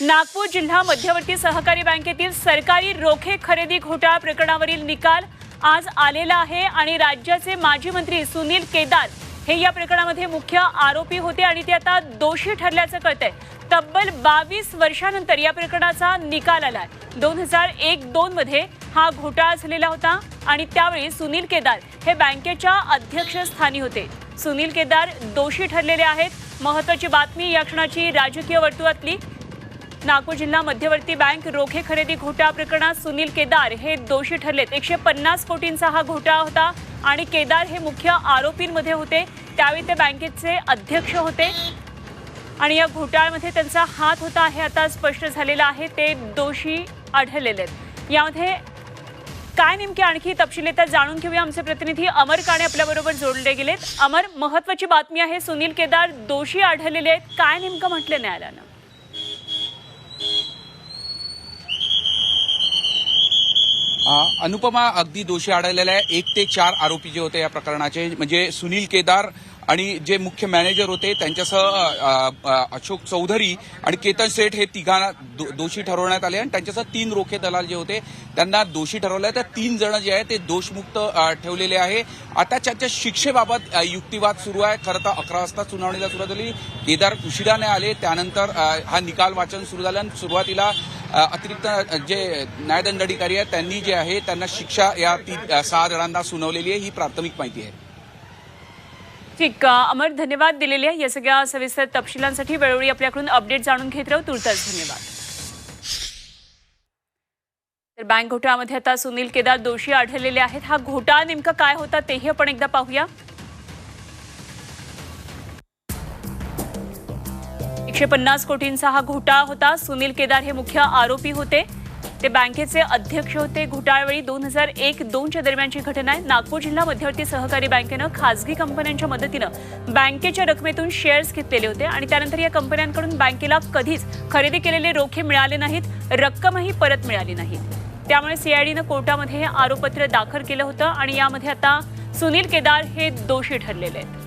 नागपूर जिल्हा मध्यवर्ती सहकारी बँकेतील सरकारी रोखे खरेदी घोटाळा प्रकरणावरील निकाल आज आलेला आहे आणि राज्याचे माजी मंत्री सुनील केदार हे या प्रकरणामध्ये मुख्य आरोपी होते आणि ते आता दोषी ठरल्याचं कळतंय. तब्बल बावीस वर्षानंतर या प्रकरणाचा निकाल आलाय. दोन हजार एक दोन मध्ये हा घोटाळा झालेला होता आणि त्यावेळी सुनील केदार हे बँकेच्या अध्यक्षस्थानी होते. सुनील केदार दोषी ठरलेले आहेत. महत्वाची बातमी या क्षणाची राजकीय वर्तुळातली. नागपूर जिल्हा मध्यवर्ती बँक रोखे खरेदी घोटाळा प्रकरणात सुनील केदार हे दोषी ठरलेत. एकशे पन्नास कोटींचा हा घोटाळा होता आणि केदार हे मुख्य आरोपींमध्ये होते. त्यावेळी ते बँकेचे अध्यक्ष होते. आणि या घोटाळ्यामध्ये त्यांचा हात होता हे आता स्पष्ट झालेलं आहे. ते दोषी आढळलेले आहेत. यामध्ये काय नेमके आणखी तपशील येतात जाणून घेऊया. आमचे प्रतिनिधी अमर काणे आपल्याबरोबर जोडले गेलेत. अमर महत्वाची बातमी आहे सुनील केदार दोषी आढळलेले आहेत. काय नेमकं म्हटलं न्यायालयानं? अनुपमा अगदी दोषी आढळलेला आहे एक ते चार आरोपी जे होते या प्रकरणाचे म्हणजे सुनील केदार आणि जे मुख्य मॅनेजर होते त्यांच्यासह अशोक चौधरी आणि केतन सेठ हे तिघांना दो- दोषी ठरवण्यात आले आणि त्यांच्यासह तीन रोखे दलाल जे होते त्यांना दोषी ठरवलं. तर तीन जण जे आहे ते दोषमुक्त ठेवलेले आहे. आता त्यांच्या शिक्षेबाबत युक्तिवाद सुरू आहे. खरं तर अकरा वाजता सुनावणीला सुरुवात झाली. केदार उशिराने आले. त्यानंतर हा निकाल वाचन सुरू झालं आणि सुरुवातीला अतिरिक्त जे न्यायदंडाधिकारी आहेत त्यांनी जे आहे त्यांना शिक्षा या ती सहा जणांना सुनावलेली आहे ही प्राथमिक माहिती आहे. ठीक अमर धन्यवाद दिलेले आहे. या सगळ्या सविस्तर तपशिलांसाठी वेळोवेळी आपल्याकडून अपडेट जाणून घेत राहू. तुर्तास धन्यवाद. तर बँक घोटाळ्यामध्ये आता सुनील केदार दोषी आढळलेले आहेत. हा घोटाळा नेमका काय होता तेही आपण एकदा पाहूया. एकशे पन्नास कोटींचा हा घोटाळा होता. सुनील केदार हे मुख्य आरोपी होते. ते बँकेचे अध्यक्ष होते. घोटाळ्यावेळी दोन हजार एक दोनच्या दरम्यानची घटना आहे. नागपूर जिल्हा मध्यवर्ती सहकारी बँकेनं खासगी कंपन्यांच्या मदतीनं बँकेच्या रकमेतून शेअर्स घेतलेले होते आणि त्यानंतर या कंपन्यांकडून बँकेला कधीच खरेदी केलेले रोखे मिळाले नाहीत. रक्कमही परत मिळाली नाही त्यामुळे सीआयडीनं कोर्टामध्ये हे आरोपपत्र दाखल केलं होतं आणि यामध्ये आता सुनील केदार हे दोषी ठरलेले आहेत.